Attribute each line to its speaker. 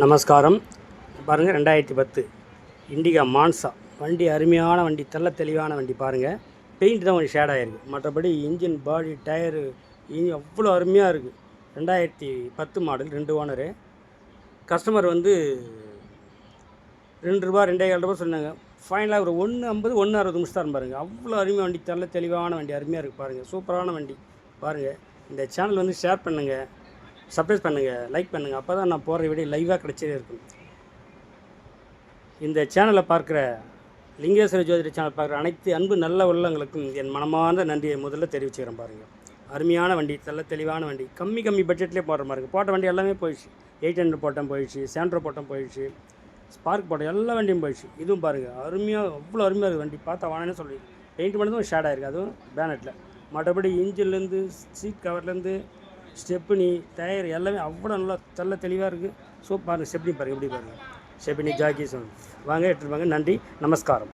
Speaker 1: நமஸ்காரம். பாருங்கள் ரெண்டாயிரத்தி பத்து. Indica Manza. வண்டி அருமையான வண்டி தெல்ல தெளிவான வண்டி பாருங்கள் பெயிண்ட் தான் கொஞ்சம் ஷேட் ஆகிருக்கு மற்றபடி இன்ஜின் பாடி டயரு அவ்வளோ அருமையாக இருக்குது ரெண்டாயிரத்தி பத்து மாடல் ரெண்டு ஓனரு கஸ்டமர் வந்து ரெண்டு ரூபா ரெண்டே ரூபா சொன்னாங்க. ஃபைனலாக ஒரு ஒன்று ஐம்பது ஒன்று அறுபது நிமிஷம் தான் பாருங்கள் அவ்வளோ அருமையாக வண்டி தெள்ள தெளிவான வண்டி அருமையாக இருக்குது பாருங்கள் சூப்பரான வண்டி. பாருங்கள் இந்த சேனல் வந்து ஷேர் பண்ணுங்கள் சப்ரைஸ் பண்ணுங்கள் லைக் பண்ணுங்கள் அப்போ தான் நான் போகிற வீடியோ லைவாக கிடச்சே இருக்கும். இந்த சேனலை பார்க்குற லிங்கேஸ்வர ஜோதிட சேனல் பார்க்குற அனைத்து அன்பு நல்ல உள்ளங்களுக்கும் என் மனமார்ந்த நன்றியை முதல்ல தெரிவிச்சுக்கிறேன் பாருங்கள் அருமையான வண்டி நல்ல தெளிவான வண்டி. கம்மி கம்மி பட்ஜெட்லேயே போடுற மாதிரி இருக்குது போட்ட வண்டி எல்லாமே போயிடுச்சு. எயிட் ஹண்ட்ரட் போட்டோம் போயிடுச்சு சேண்ட்ரோ போட்டோம் போயிடுச்சு ஸ்பார்க் போட்டோம் எல்லா வண்டியும் போயிடுச்சு. இதுவும் பாருங்கள் அருமையாக அவ்வளோ அருமையாக இருக்குது வண்டி. பார்த்தா வானே சொல்லி பெயிண்ட் பண்ணதும் ஷேட் ஆயிருக்கு அதுவும் பேனட்டில் மற்றபடி இன்ஜின்லேருந்து சீட் கவர்லேருந்து ஸ்டெப்னி டயர் எல்லாமே அவ்வளோ நல்லா நல்ல தெளிவாக இருக்குது ஸோ பாருங்கள் ஸ்டெப்னி பாருங்கள் எப்படி பாருங்கள் ஸ்டெப்னி ஜாக்கி வாங்க எடுத்துட்டு வாங்க. நன்றி நமஸ்காரம்.